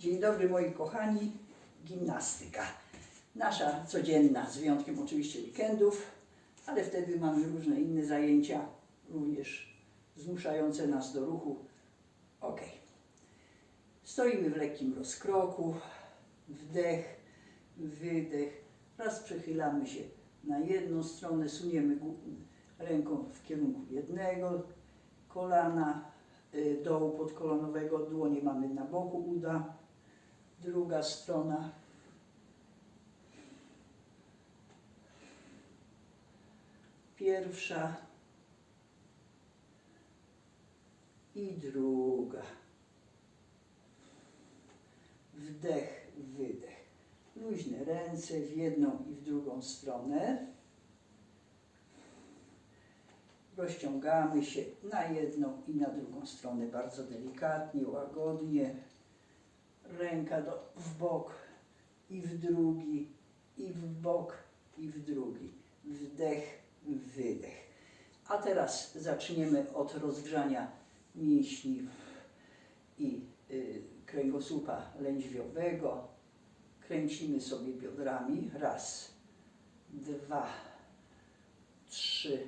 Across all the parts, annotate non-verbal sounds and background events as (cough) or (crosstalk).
Dzień dobry moi kochani, gimnastyka. Nasza codzienna, z wyjątkiem oczywiście weekendów, ale wtedy mamy różne inne zajęcia, również zmuszające nas do ruchu. Ok. Stoimy w lekkim rozkroku, wdech, wydech. Raz przechylamy się na jedną stronę, suniemy ręką w kierunku jednego kolana, y, dołu podkolonowego, dłonie mamy na boku uda. Druga strona. Pierwsza i druga. Wdech, wydech. Luźne ręce w jedną i w drugą stronę. Rozciągamy się na jedną i na drugą stronę bardzo delikatnie, łagodnie. Ręka do, w bok i w drugi, i w bok, i w drugi. Wdech, wydech. A teraz zaczniemy od rozgrzania mięśni i y, kręgosłupa lędźwiowego. Kręcimy sobie biodrami. Raz, dwa, trzy,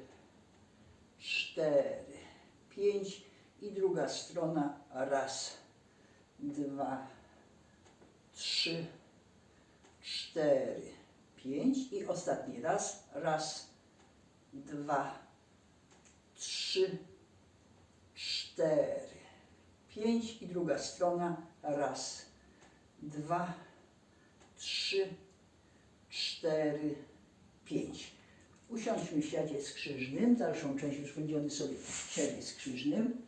cztery, pięć i druga strona. Raz, dwa, trzy, cztery, pięć i ostatni raz. Raz, dwa, trzy, cztery, pięć i druga strona. Raz, dwa, trzy, cztery, pięć. Usiądźmy w siadzie skrzyżnym. Dalszą część już będziemy sobie w siadzie skrzyżnym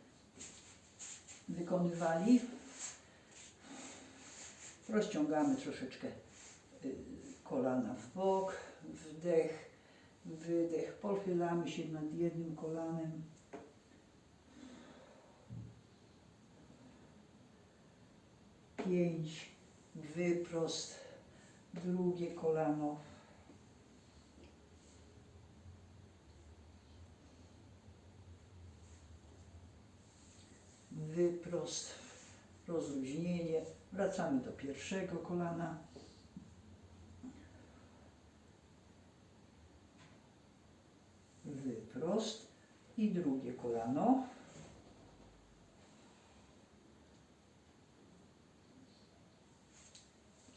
wykonywali. Rozciągamy troszeczkę y, kolana w bok, wdech, wydech. Pochylamy się nad jednym kolanem. Pięć, wyprost, drugie kolano. Wyprost, rozluźnienie. Wracamy do pierwszego kolana. Wyprost i drugie kolano.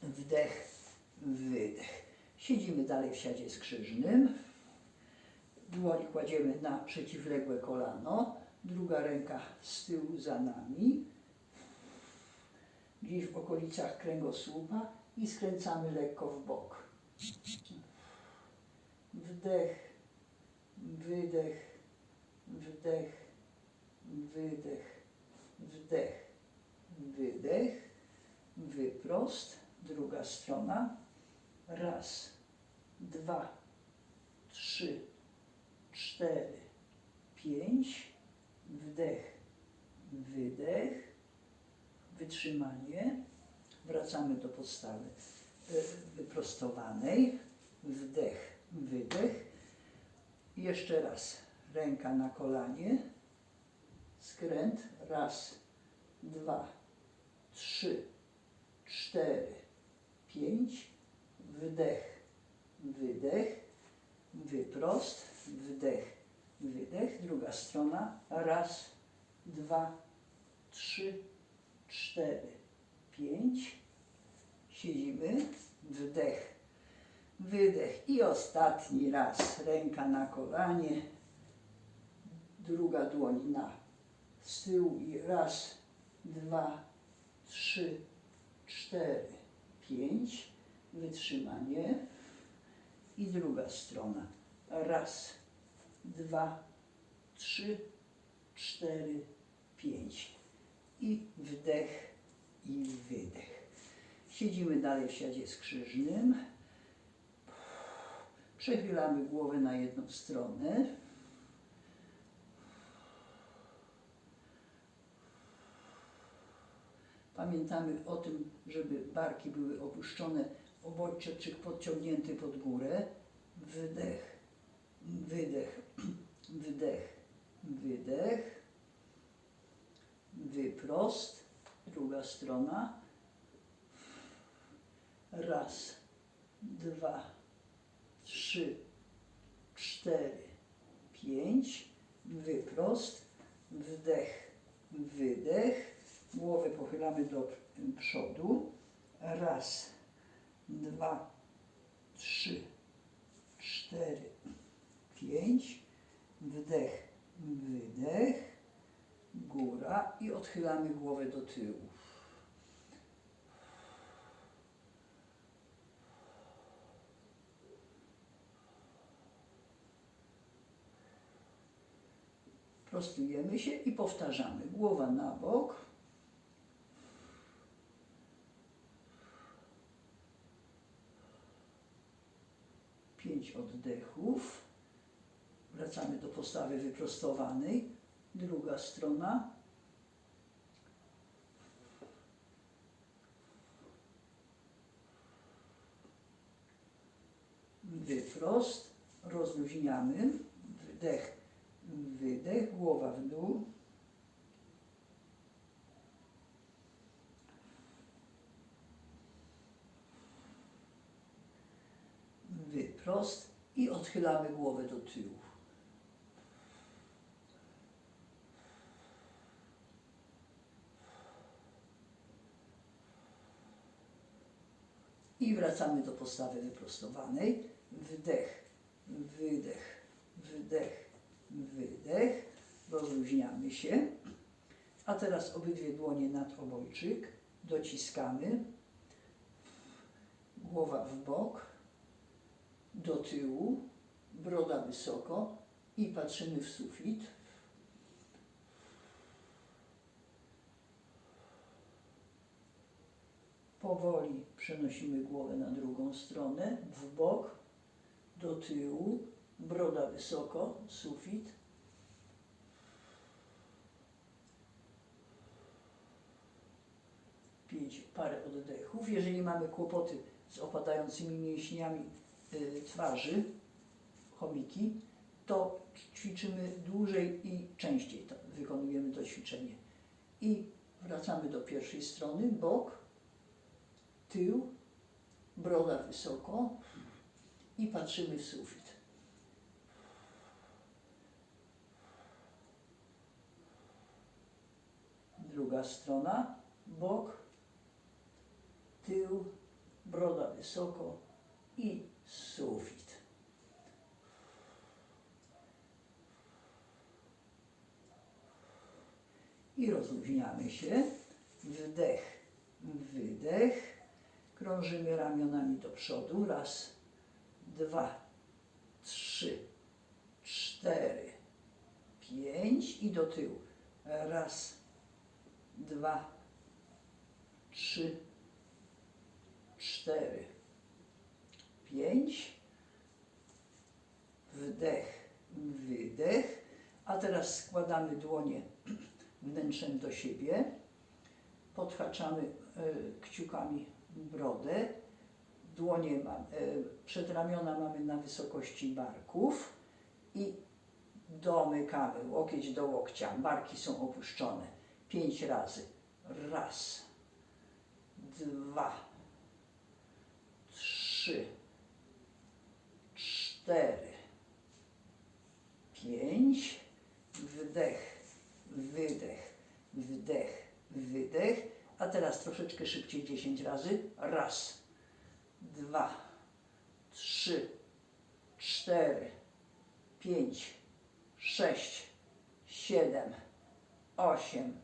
Wdech, wydech. Siedzimy dalej w siadzie skrzyżnym. Dłoń kładziemy na przeciwległe kolano. Druga ręka z tyłu za nami gdzieś w okolicach kręgosłupa i skręcamy lekko w bok. Wdech, wydech, wdech, wydech, wdech, wydech, wyprost, druga strona. Raz, dwa, trzy, cztery, pięć, wdech, wydech, wytrzymanie. Wracamy do podstawy e, wyprostowanej. Wdech, wydech. Jeszcze raz. Ręka na kolanie. Skręt. Raz, dwa, trzy, cztery, pięć. Wdech, wydech. Wyprost. Wdech, wydech. Druga strona. Raz, dwa, trzy, cztery, pięć. Siedzimy. Wdech, wydech i ostatni raz. Ręka na kolanie, druga dłoń na z i raz, dwa, trzy, cztery, pięć. Wytrzymanie. I druga strona. Raz, dwa, trzy, cztery, pięć i wdech i wydech. Siedzimy dalej w siadzie skrzyżnym. Przechylamy głowę na jedną stronę. Pamiętamy o tym, żeby barki były opuszczone, obodźczyk podciągnięty pod górę. Wydech, wydech, wdech, (clears throat) wydech wyprost, druga strona, Raz, dwa, trzy, cztery, pięć. Wyprost. Wdech, wydech. Głowę pochylamy do przodu. Raz, dwa, trzy, cztery, pięć. Wdech, wydech. Góra i odchylamy głowę do tyłu. Prostujemy się i powtarzamy. Głowa na bok. Pięć oddechów. Wracamy do postawy wyprostowanej. Druga strona. Wyprost. Rozluźniamy. Wdech, wydech. Głowa w dół. Wyprost i odchylamy głowę do tyłu. I wracamy do postawy wyprostowanej. Wdech, wydech, wdech, wydech. Rozluźniamy się. A teraz obydwie dłonie nad obojczyk. Dociskamy. Głowa w bok. Do tyłu. Broda wysoko. I patrzymy w sufit. Powoli przenosimy głowę na drugą stronę, w bok, do tyłu, broda wysoko, sufit. Pięć parę oddechów. Jeżeli mamy kłopoty z opadającymi mięśniami y, twarzy, chomiki, to ćwiczymy dłużej i częściej to, wykonujemy to ćwiczenie. I wracamy do pierwszej strony, bok, tył, broda wysoko i patrzymy w sufit. Druga strona, bok, tył, broda wysoko i sufit. I rozluźniamy się. Wdech, wydech. Krążymy ramionami do przodu. Raz, dwa, trzy, cztery, pięć i do tyłu. Raz, dwa, trzy, cztery, pięć. Wdech, wydech. A teraz składamy dłonie wnętrzem do siebie. Podhaczamy y, kciukami brodę. Dłonie ma, y, przedramiona mamy na wysokości barków i domykamy łokieć do łokcia. Barki są opuszczone. Pięć razy. Raz, dwa, trzy, cztery, pięć. Wdech, wydech, wdech, wydech. A teraz troszeczkę szybciej 10 razy. Raz, dwa, trzy, cztery, pięć, sześć, siedem, osiem,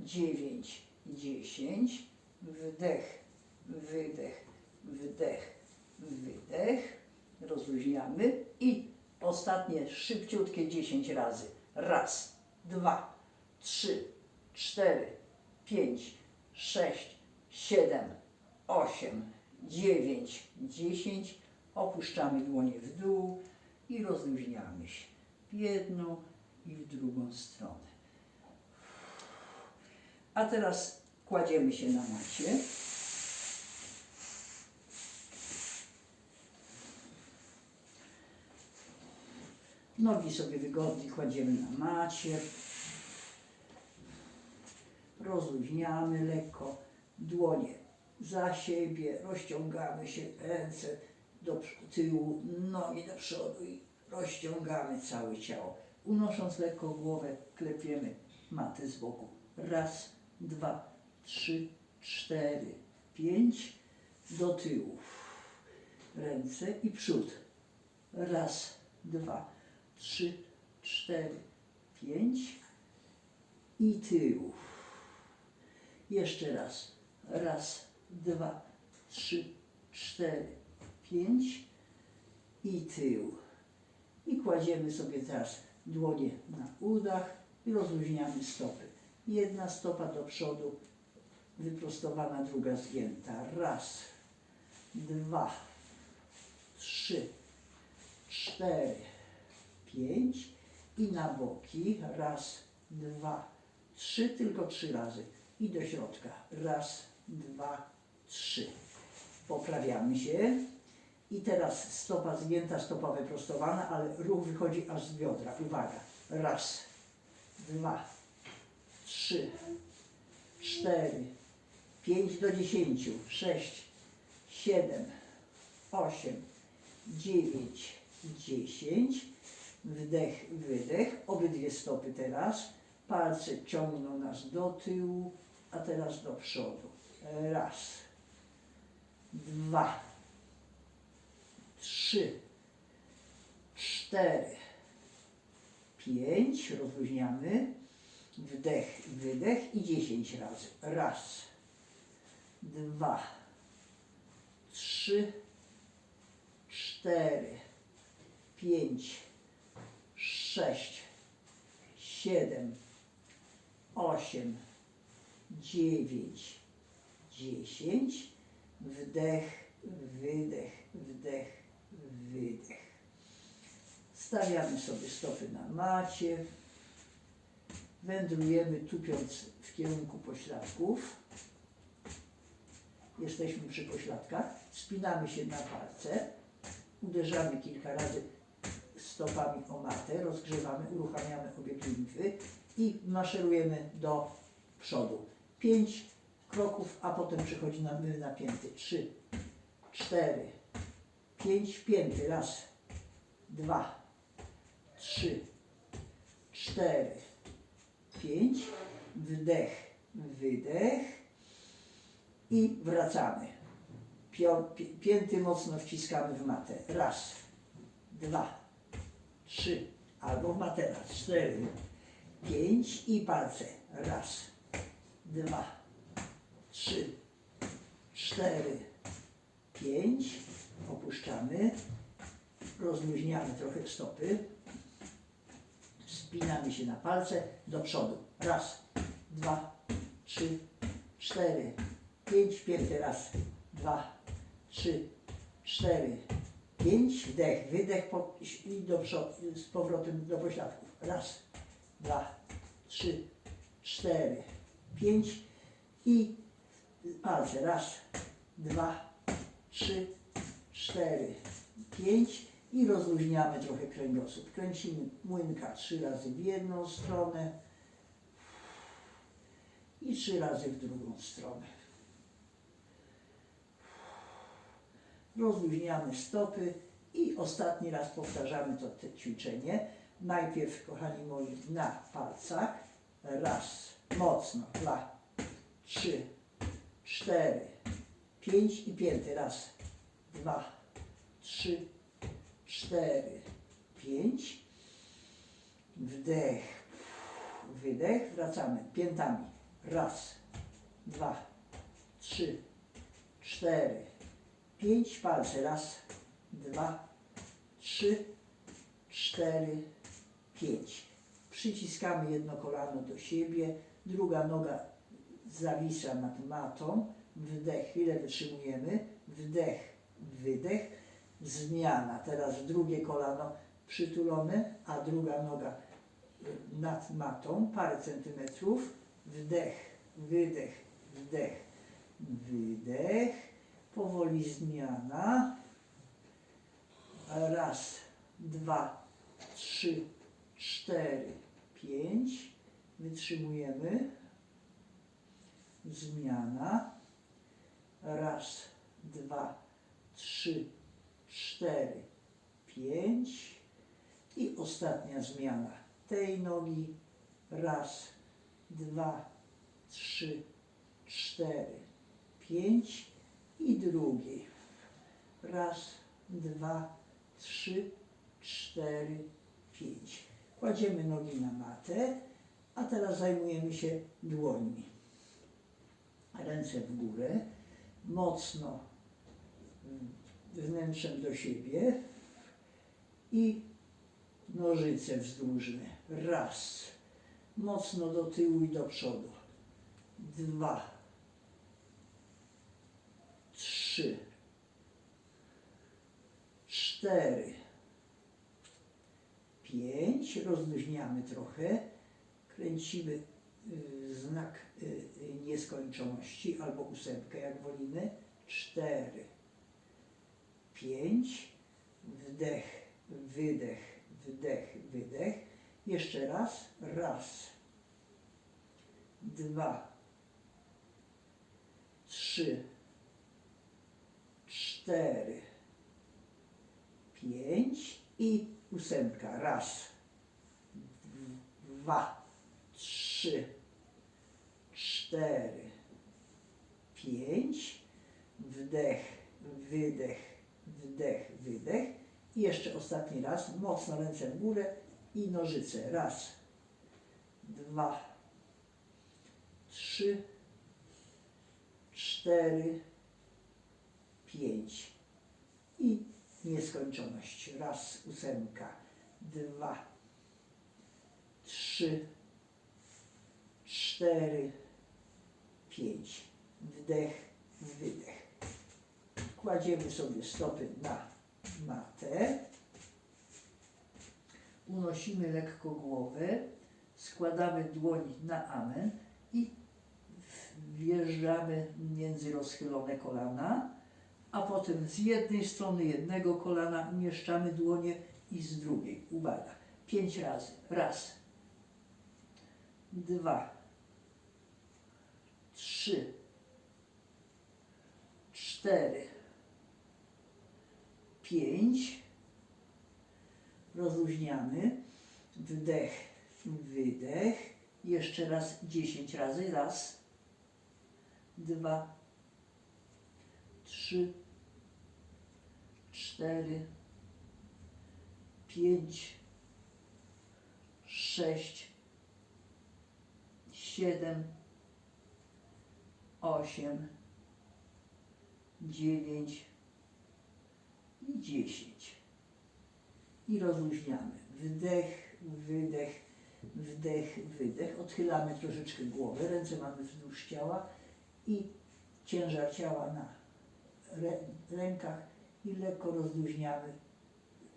dziewięć, dziesięć. Wdech, wydech, wdech, wydech. Rozluźniamy i ostatnie szybciutkie 10 razy. Raz, dwa, trzy, cztery, pięć, sześć, siedem, osiem, dziewięć, dziesięć. Opuszczamy dłonie w dół i rozluźniamy się w jedną i w drugą stronę. A teraz kładziemy się na macie. Nogi sobie wygodnie kładziemy na macie. Rozluźniamy lekko dłonie za siebie, rozciągamy się, ręce do tyłu, nogi do przodu i rozciągamy całe ciało. Unosząc lekko głowę, klepiemy matę z boku. Raz, dwa, trzy, cztery, pięć, do tyłu. Ręce i przód. Raz, dwa, trzy, cztery, pięć i tył. Jeszcze raz. Raz, dwa, trzy, cztery, pięć i tył. I kładziemy sobie teraz dłonie na udach i rozluźniamy stopy. Jedna stopa do przodu, wyprostowana, druga zgięta. Raz, dwa, trzy, cztery, pięć i na boki. Raz, dwa, trzy, tylko trzy razy. I do środka. Raz, dwa, trzy. Poprawiamy się. I teraz stopa zgięta, stopa wyprostowana, ale ruch wychodzi aż z biodra. Uwaga. Raz, dwa, trzy, cztery, pięć do dziesięciu, sześć, siedem, osiem, dziewięć, dziesięć. Wdech, wydech. Obydwie stopy teraz. Palce ciągną nas do tyłu, a teraz do przodu. Raz, dwa, trzy, cztery, pięć. Rozluźniamy. Wdech, wydech i dziesięć razy. Raz, dwa, trzy, cztery, pięć, sześć, siedem, osiem, dziewięć, dziesięć. Wdech, wydech, wdech, wydech. Stawiamy sobie stopy na macie. Wędrujemy tupiąc w kierunku pośladków. Jesteśmy przy pośladkach. Spinamy się na palce. Uderzamy kilka razy stopami o matę. Rozgrzewamy, uruchamiamy obie klimfy i maszerujemy do przodu. Pięć kroków, a potem przechodzimy na pięty. Trzy, cztery, pięć wpięty. Raz, dwa, trzy, cztery, pięć. Wdech, wydech i wracamy. Pio, pi, pięty mocno wciskamy w matę. Raz, dwa, trzy, albo w materac. Cztery, pięć i palce. Raz, dwa, trzy, cztery, pięć. Opuszczamy. Rozluźniamy trochę stopy. Spinamy się na palce do przodu. Raz, dwa, trzy, cztery, pięć. Pięty raz, dwa, trzy, cztery, pięć. Wdech, wydech po, i do przodu, z powrotem do pośladków. Raz, dwa, trzy, cztery, pięć i palce. Raz, dwa, trzy, cztery, pięć i rozluźniamy trochę kręgosłup. Kręcimy młynka trzy razy w jedną stronę i trzy razy w drugą stronę. Rozluźniamy stopy i ostatni raz powtarzamy to ćwiczenie. Najpierw, kochani moi, na palcach. Raz, mocno, dwa, trzy, cztery, pięć i pięty. Raz, dwa, trzy, cztery, pięć. Wdech, wydech. Wracamy piętami. Raz, dwa, trzy, cztery, pięć. Palce. Raz, dwa, trzy, cztery, pięć. Przyciskamy jedno kolano do siebie, druga noga zawisa nad matą. Wdech, chwilę wytrzymujemy. Wdech, wydech. Zmiana. Teraz drugie kolano przytulone, a druga noga nad matą, parę centymetrów. Wdech, wydech, wdech, wydech. Powoli zmiana. Raz, dwa, trzy, cztery, pięć. Wytrzymujemy. Zmiana. Raz, dwa, trzy, cztery, pięć. I ostatnia zmiana tej nogi. Raz, dwa, trzy, cztery, pięć. I drugiej. Raz, dwa, trzy, cztery, pięć. Kładziemy nogi na matę, a teraz zajmujemy się dłońmi. Ręce w górę, mocno mm, wnętrzem do siebie i nożyce wzdłużne. Raz. Mocno do tyłu i do przodu. Dwa. Trzy. Cztery. Pięć. Rozluźniamy trochę. Kręcimy y, znak y, nieskończoności albo ósemkę, jak wolimy. Cztery. Pięć. Wdech, wydech, wdech, wydech. Jeszcze raz. Raz. Dwa. Trzy. Cztery. Pięć. I ósemka. Raz. Dwa. Trzy. Cztery. Pięć. Wdech, wydech, wdech, wydech. I jeszcze ostatni raz, mocno ręce w górę i nożyce. Raz, dwa, trzy, cztery, pięć. I nieskończoność. Raz, ósemka, dwa, trzy, cztery, pięć. Wdech, wydech. Kładziemy sobie stopy na matę. Unosimy lekko głowę, składamy dłoń na amen i wjeżdżamy między rozchylone kolana, a potem z jednej strony jednego kolana umieszczamy dłonie i z drugiej. Uwaga. Pięć razy. Raz. Dwa. Trzy. Cztery pięć. Rozluźniamy. Wdech, wydech. Jeszcze raz dziesięć razy. Raz, dwa, trzy, cztery, pięć, sześć, siedem, osiem, dziewięć, i 10. I rozluźniamy. Wdech, wydech, wdech, wydech. Odchylamy troszeczkę głowę, ręce mamy wzdłuż ciała i ciężar ciała na rę rękach i lekko rozluźniamy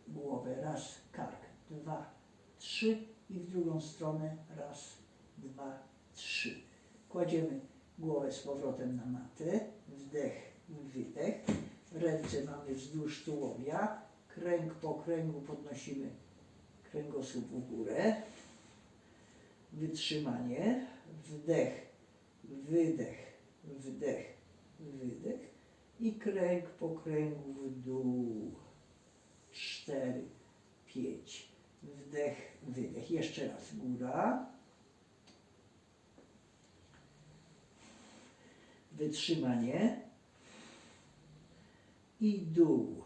głowę. Raz, kark, dwa, trzy i w drugą stronę. Raz, dwa, trzy. Kładziemy głowę z powrotem na matę. Wdech, wydech. Ręce mamy wzdłuż tułowia. Kręg po kręgu podnosimy kręgosłup w górę. Wytrzymanie. Wdech, wydech, wdech, wydech. I kręg po kręgu w dół. Cztery, pięć. Wdech, wydech. Jeszcze raz. Góra. Wytrzymanie i dół.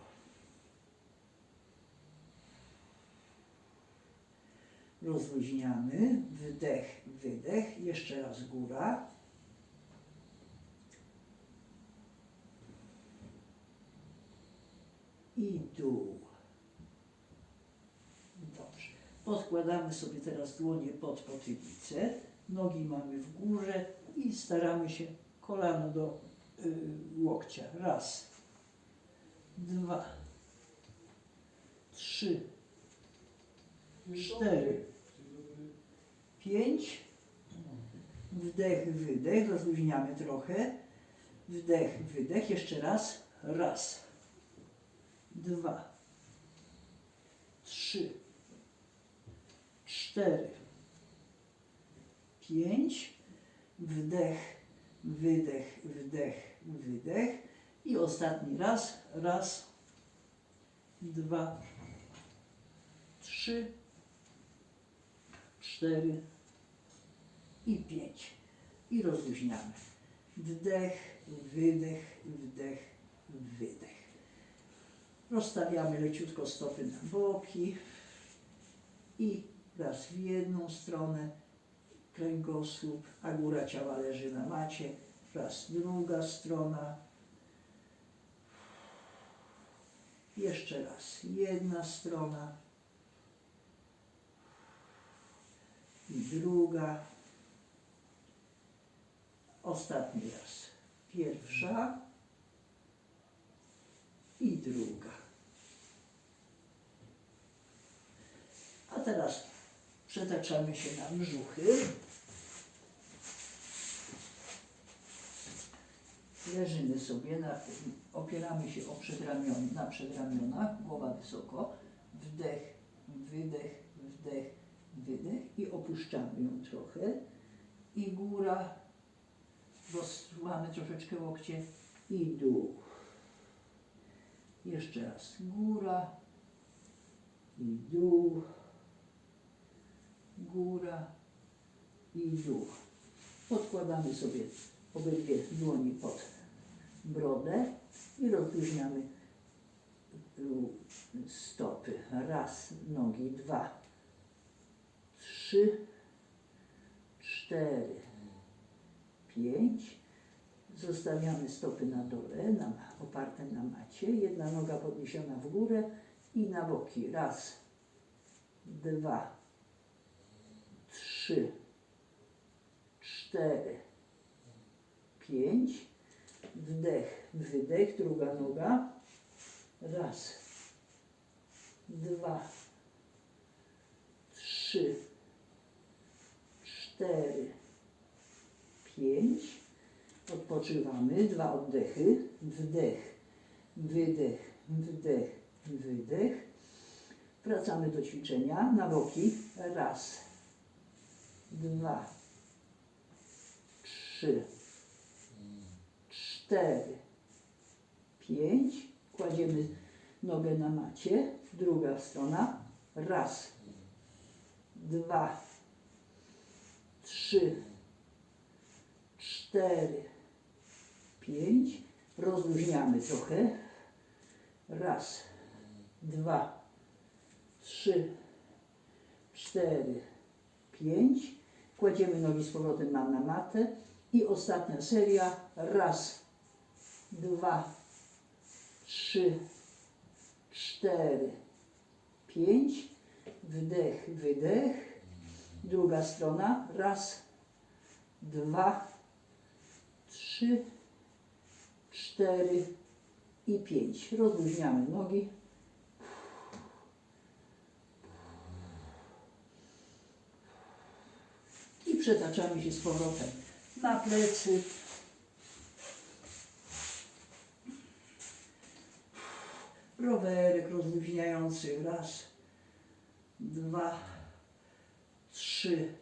Rozluźniamy, wdech, wydech, jeszcze raz góra. I dół. Dobrze. Podkładamy sobie teraz dłonie pod potylicę, nogi mamy w górze i staramy się kolano do y, łokcia. Raz, dwa, trzy, cztery, pięć. Wdech, wydech, rozluźniamy trochę. Wdech, wydech, jeszcze raz. Raz, dwa, trzy, cztery, pięć. Wdech, wydech, wdech, wydech. I ostatni raz, raz, dwa, trzy, cztery i pięć. I rozluźniamy. Wdech, wydech, wdech, wydech. Rozstawiamy leciutko stopy na boki i raz w jedną stronę kręgosłup, a góra ciała leży na macie. Raz druga strona. Jeszcze raz jedna strona i druga. Ostatni raz. Pierwsza i druga. A teraz przetaczamy się na brzuchy. Leżymy sobie, na, opieramy się o przedramion, na przedramionach, głowa wysoko. Wdech, wydech, wdech, wydech i opuszczamy ją trochę. I góra, rozsuwamy troszeczkę łokcie i dół. Jeszcze raz góra i dół, góra i dół. Podkładamy sobie obydwie dłonie pod brodę i rozluźniamy lu- stopy. Raz, nogi, dwa, trzy, cztery, pięć. Zostawiamy stopy na dole, na, oparte na macie. Jedna noga podniesiona w górę i na boki. Raz, dwa, trzy, cztery, pięć. Wdech, wydech, druga noga. Raz, dwa, trzy, cztery, pięć. Odpoczywamy. Dwa oddechy. Wdech, wydech, wdech, wydech. Wracamy do ćwiczenia. Na boki. Raz, dwa, trzy, cztery, pięć. Kładziemy nogę na macie. Druga strona. Raz, dwa, trzy, cztery, pięć. Rozluźniamy trochę. Raz, dwa, trzy, cztery, pięć. Kładziemy nogi z powrotem na, na matę. I ostatnia seria. Raz, dwa, trzy, cztery, pięć. Wdech, wydech. Druga strona. Raz, dwa, trzy, cztery i pięć. Rozluźniamy nogi. I przetaczamy się z powrotem na plecy. Rowerek rozluźniający. Raz, dwa, trzy,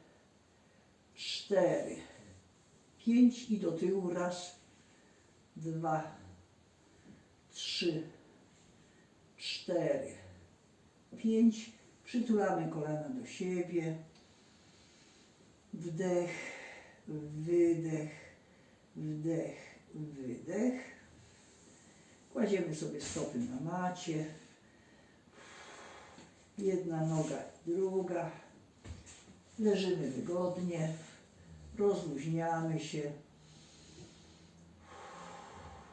cztery, pięć i do tyłu. Raz, dwa, trzy, cztery, pięć. Przytulamy kolana do siebie. Wdech, wydech, wdech, wydech. Kładziemy sobie stopy na macie. Jedna noga, druga. Leżymy wygodnie. Rozluźniamy się.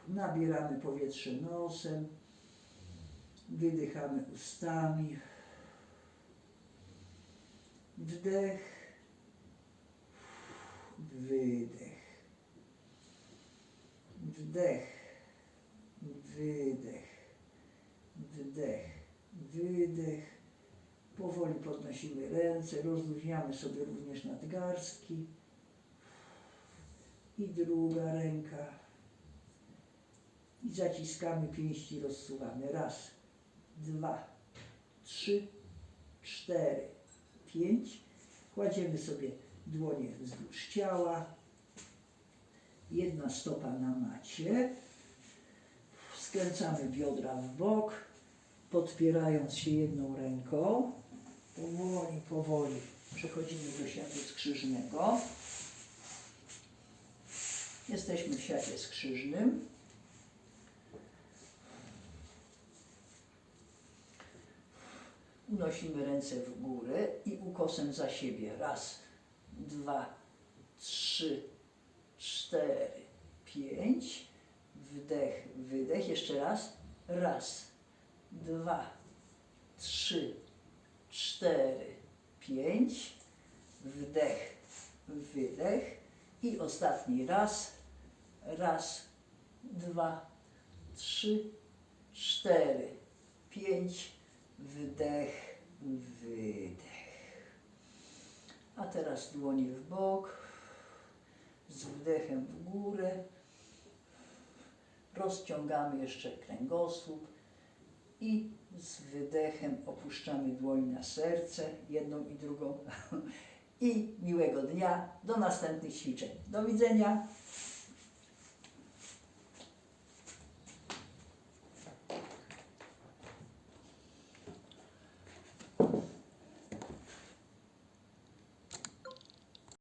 Nabieramy powietrze nosem. Wydychamy ustami. Wdech wydech, wdech, wydech, wdech, wydech. Powoli podnosimy ręce, rozluźniamy sobie również nadgarstki. I druga ręka. I zaciskamy pięści, rozsuwamy. Raz, dwa, trzy, cztery, pięć. Kładziemy sobie dłonie wzdłuż ciała Jedna stopa na macie. Skręcamy biodra w bok, podpierając się jedną ręką. Powoli, powoli przechodzimy do siatu skrzyżnego. Jesteśmy w siacie skrzyżnym. Unosimy ręce w górę i ukosem za siebie. Raz, dwa, trzy, cztery, pięć. Wdech, wydech. Jeszcze raz. Raz, dwa, trzy, cztery, pięć. Wdech, wydech. I ostatni raz. Raz, dwa, trzy, cztery, pięć. Wdech, wydech. A teraz dłonie w bok. Z wdechem w górę. Rozciągamy jeszcze kręgosłup i z wydechem opuszczamy dłoń na serce, jedną i drugą. (laughs) I miłego dnia, do następnych ćwiczeń. Do widzenia.